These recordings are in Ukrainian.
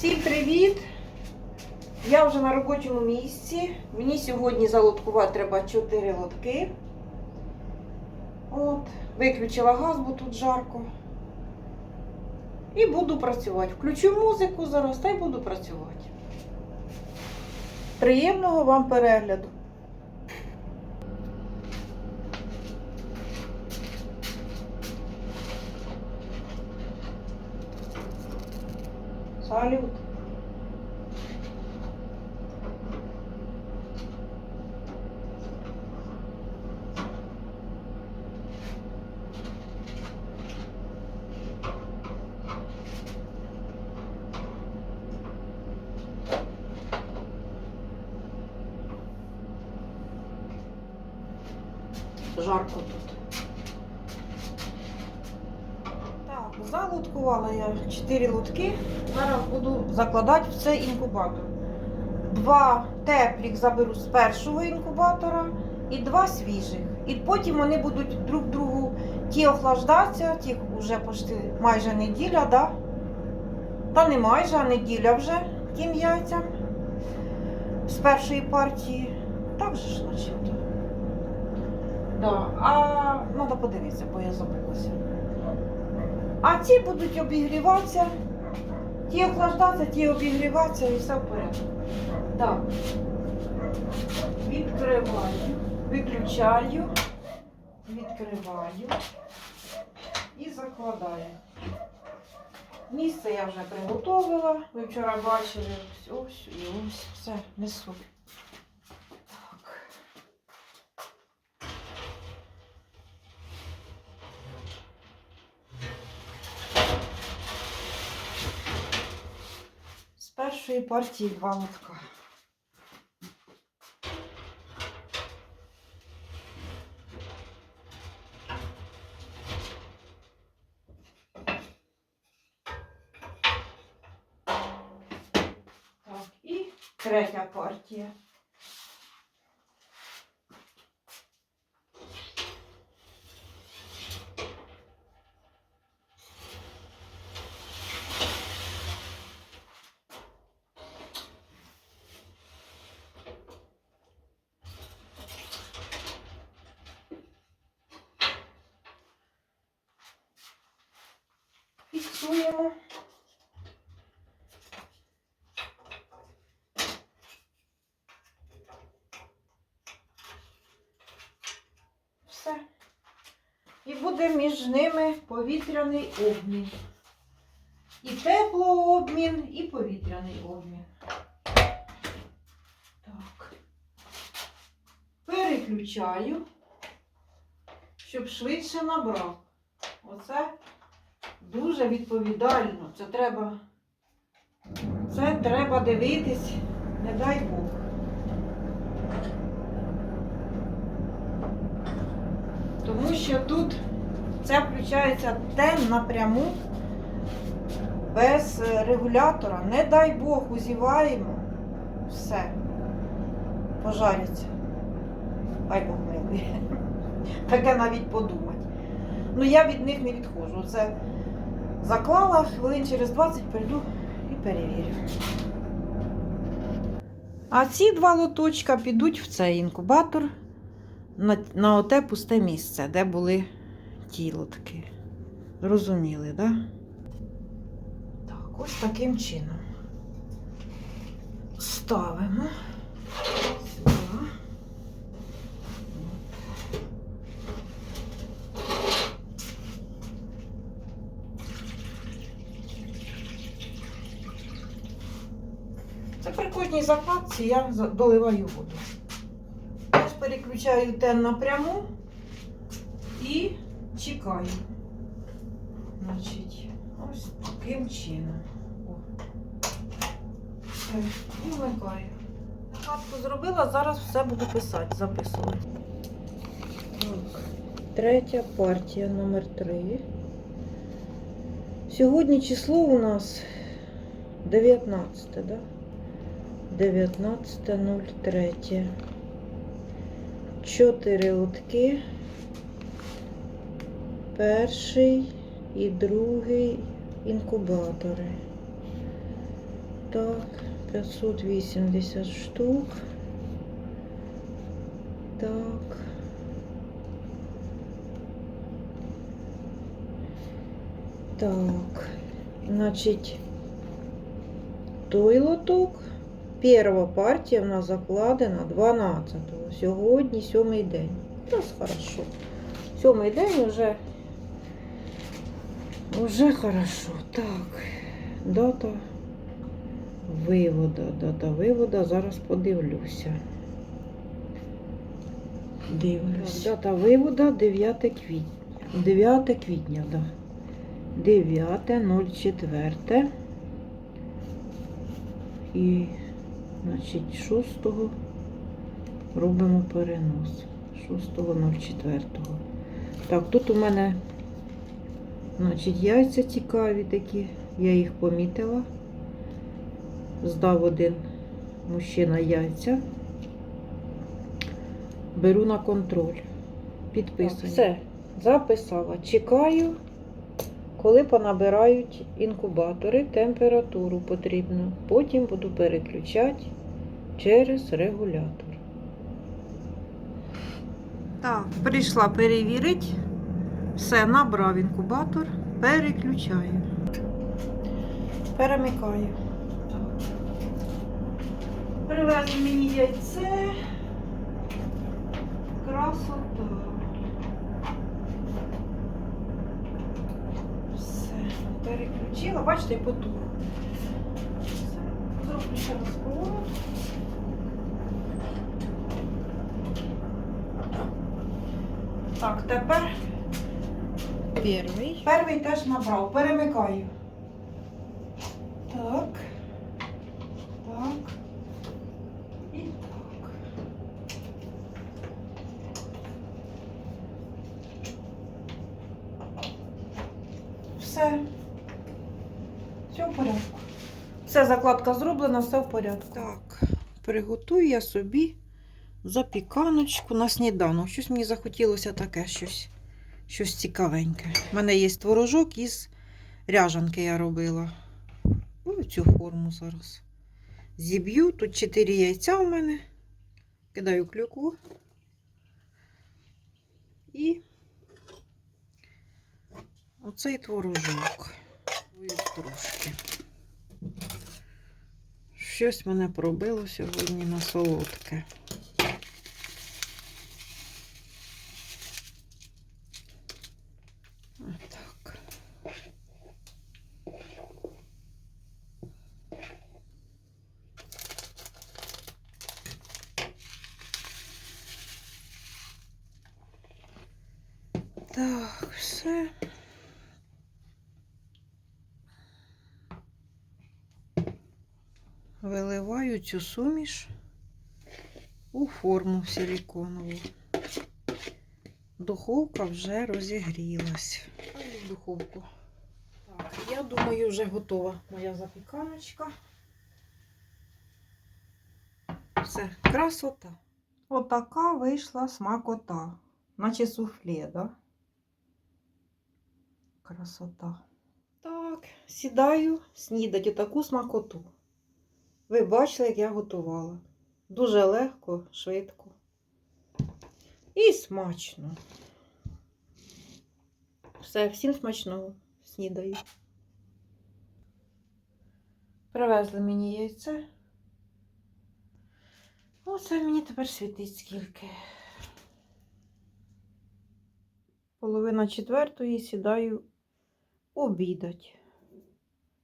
Всім привіт! Я вже на робочому місці. Мені сьогодні залоткувати треба 4 лотки. От, виключила газ, бо тут жарко. І буду працювати. Включу музику зараз та й буду працювати. Приємного вам перегляду! Салют! Жарко тут. Так, залуткувала я 4 лутки. Зараз буду закладати в цей інкубатор. Два теплих заберу з першого інкубатора і два свіжих. І потім вони будуть друг другу ті охлаждатися, ті вже почти майже неділя, да? Та не майже, а неділя вже тим яйцям з першої партії. Так же ж, начебто. Да. А треба подивитися, бо я забулася. А ці будуть обігріватися. Ті охлаждатися, ті обігріватися і все в порядку. Так. Відкриваю, виключаю, відкриваю і закладаю. Місце я вже приготовила. Ви вчора бачили ось ось і ось все несу. першої партії два лотка. Так, і третя партія. Фіксуємо. Все. І буде між ними повітряний обмін. І теплообмін, і повітряний обмін. Так. Переключаю, щоб швидше набрав. Оце дуже відповідально. Це треба, це треба дивитись, не дай Бог. Тому що тут це включається тен напряму без регулятора. Не дай Бог, узіваємо. Все. Пожариться. Дай Бог милий. Таке навіть подумати. Ну я від них не відходжу. Це заклала, хвилин через 20 прийду і перевірю. А ці два лоточка підуть в цей інкубатор на, на оте пусте місце, де були ті лотки. Зрозуміли, так? Да? Так, ось таким чином. Ставимо сюди. Це при кожній закладці я доливаю воду. Ось переключаю тен напряму і чекаю. Значить, ось таким чином. О. І вмикаю. Закладку зробила, зараз все буду писати, записувати. Третя партія номер 3 Сьогодні число у нас 19, так? Да? 19.03. Чотири лотки. Перший і другий інкубатори. Так, 580 штук. Так. Так, значить, той лоток. Перша партія в нас закладена 12-го. Сьогодні сьомий день. Зараз хорошо. Сьомий день вже. Уже хорошо. Так. Дата вивода. Дата вивода. Зараз подивлюся. Дивлюсь. Дата вивода 9 квітня. 9 квітня, так. Да. 9.04. І, значить, 6 робимо перенос. 6.04. Так, тут у мене, значить, яйця цікаві такі. Я їх помітила. Здав один мужчина яйця. Беру на контроль. Підписані. Все, записала. Чекаю, коли понабирають інкубатори, температуру потрібно. Потім буду переключати через регулятор. Так, прийшла перевірити. Все, набрав інкубатор, переключаю. Перемикаю. Привезли мені яйце. Красота. Все, переключила. Бачите, потух. Все, зроблю ще раз поворот. Так, тепер перший. Перший теж набрав. Перемикаю. Так. І так. Все. Все в порядку. Все, закладка зроблена, все в порядку. Так, приготую я собі запіканочку на сніданок. Щось мені захотілося таке щось, щось цікавеньке. У мене є творожок із ряжанки я робила. Ось цю форму зараз. Зіб'ю. Тут 4 яйця у мене. Кидаю клюкву. І оцей творожок. Ой, трошки. Щось мене пробило сьогодні на солодке. Так, все. Виливаю цю суміш у форму силіконову. Духовка вже розігрілась. В духовку. Так, я думаю, вже готова моя запіканочка. Все, красота. Отака вийшла смакота. Наче суфле, да? Красота. Так, сідаю снідати таку смакоту. Ви бачили, як я готувала. Дуже легко, швидко. І смачно. Все, всім смачного снідаю. Привезли мені яйце. Оце мені тепер світить скільки. Половина четвертої сідаю обідать.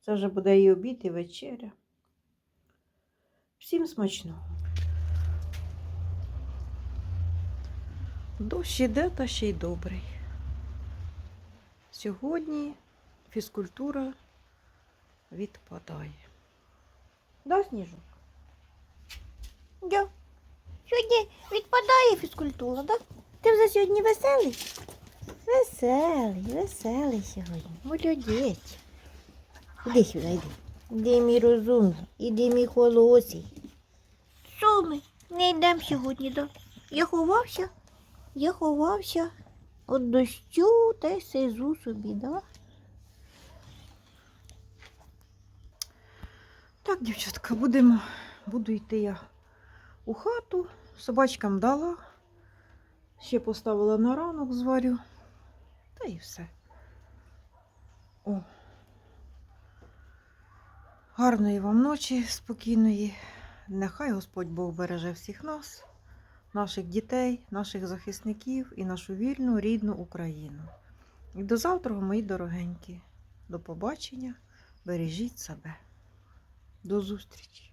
Це вже буде і обід, і вечеря. Всім смачного. Дощ іде та ще й добрий. Сьогодні фізкультура відпадає. Да, Сніжок? Да. Сьогодні відпадає фізкультура, так? Ти вже сьогодні веселий? Веселий, веселий сьогодні. Молодець. Іди сюди, йди. Іди мій розумний, іди мій холосий. Що ми? Не йдемо сьогодні, так? Я ховався, я ховався від дощу та й сизу собі, да? Так, дівчатка, будемо, буду йти я у хату. Собачкам дала. Ще поставила на ранок, зварю. Та і все. О. Гарної вам ночі, спокійної. Нехай Господь Бог береже всіх нас, наших дітей, наших захисників і нашу вільну рідну Україну. І до завтра, мої дорогенькі. До побачення. Бережіть себе. До зустрічі!